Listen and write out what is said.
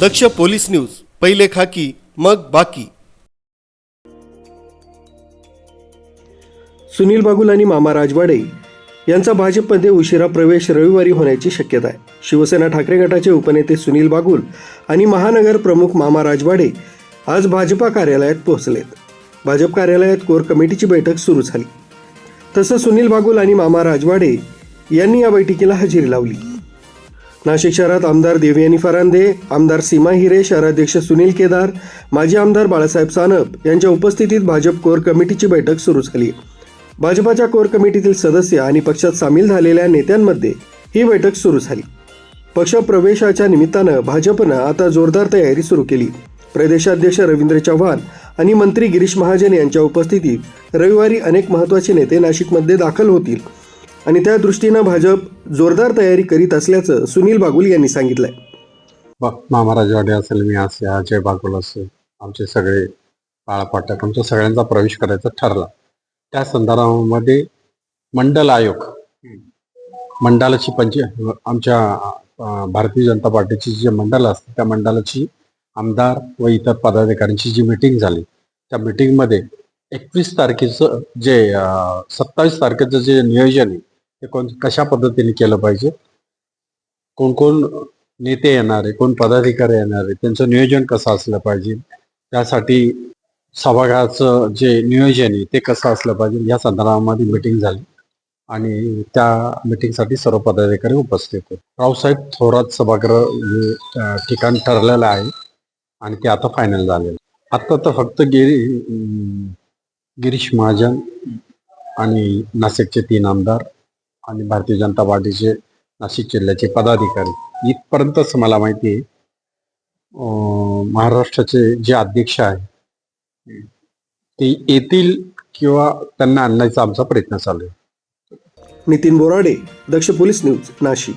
दक्ष police news पहिले खाकी मग बाकी. सुनील बागुल आणि मामा राजवाडे यांचा भाजपमध्ये उशिरा प्रवेश रविवारी होण्याची शक्यता आहे. शिवसेना ठाकरे गटाचे उपनेते सुनील बागुल आणि महानगर प्रमुख मामा राजवाडे आज भाजपा कार्यालयात पोहोचलेत. भाजप कार्यालयात कोर कमिटीची बैठक सुरू झाली. तसं सुनील बागुल आणि मामा राजवाडे यांनी या बैठकीला हजेरी लावली. नाशिक शहरात आमदार देवयानी फरांदे आमदार सीमा हिरे शहराध्यक्ष सुनील केदार माजी आमदार बाळासाहेब सानप यांच्या उपस्थितीत भाजप कोर कमिटीची बैठक सुरू झाली. भाजपाच्या कोर कमिटीतील सदस्य आणि पक्षात सामील झालेल्या नेत्यांमध्ये ही बैठक सुरू झाली. पक्ष प्रवेशाच्या निमित्तानं भाजपनं आता जोरदार तयारी सुरू केली. प्रदेशाध्यक्ष रवींद्र चव्हाण आणि मंत्री गिरीश महाजन यांच्या उपस्थितीत रविवारी अनेक महत्त्वाचे नेते नाशिकमध्ये दाखल होतील. आणि त्या दृष्टीनं भाजप जोरदार तयारी करीत असल्याचं सुनील बागुल यांनी सांगितलंय. ब- मामाराजवाडे असेल मी असे अजय बागुल असेल आमचे सगळे बाळापाटक आमच्या सगळ्यांचा प्रवेश करायचा ठरला. त्या संदर्भामध्ये मंडल आयोग मंडळाची पंच आमच्या भारतीय जनता पार्टीची जे मंडळ असते त्या मंडळाची आमदार व इतर पदाधिकाऱ्यांची जी मिटिंग झाली त्या मिटिंगमध्ये एकवीस तारखेचं जे सत्तावीस तारखेचं जे नियोजन आहे ते कोण कशा पद्धतीने केलं पाहिजे? कोण कोण नेते येणार आहे? कोण पदाधिकारी येणार आहे? त्यांचं नियोजन कसं असलं पाहिजे? त्यासाठी सभागृहाचं जे नियोजन आहे ते कसं असलं पाहिजे? या संदर्भामध्ये मिटिंग झाली आणि त्या मिटिंगसाठी सर्व पदाधिकारी उपस्थित होते. रावसाहेब थोरात सभागृह हे ठिकाण ठरलेलं आहे आणि ते आता फायनल झालेलं आत्ता आता तर फक्त गिरी गिरीश महाजन आणि नाशिकचे तीन आमदार आणि भारतीय जनता पार्टीचे नाशिक जिल्ह्याचे पदाधिकारी. इथपर्यंतच मला माहिती आहे महाराष्ट्राचे जे अध्यक्ष आहे ते येतील किंवा त्यांना आणण्याचा आमचा प्रयत्न चालू आहे. Nitin Borade Daksh police news Nashik.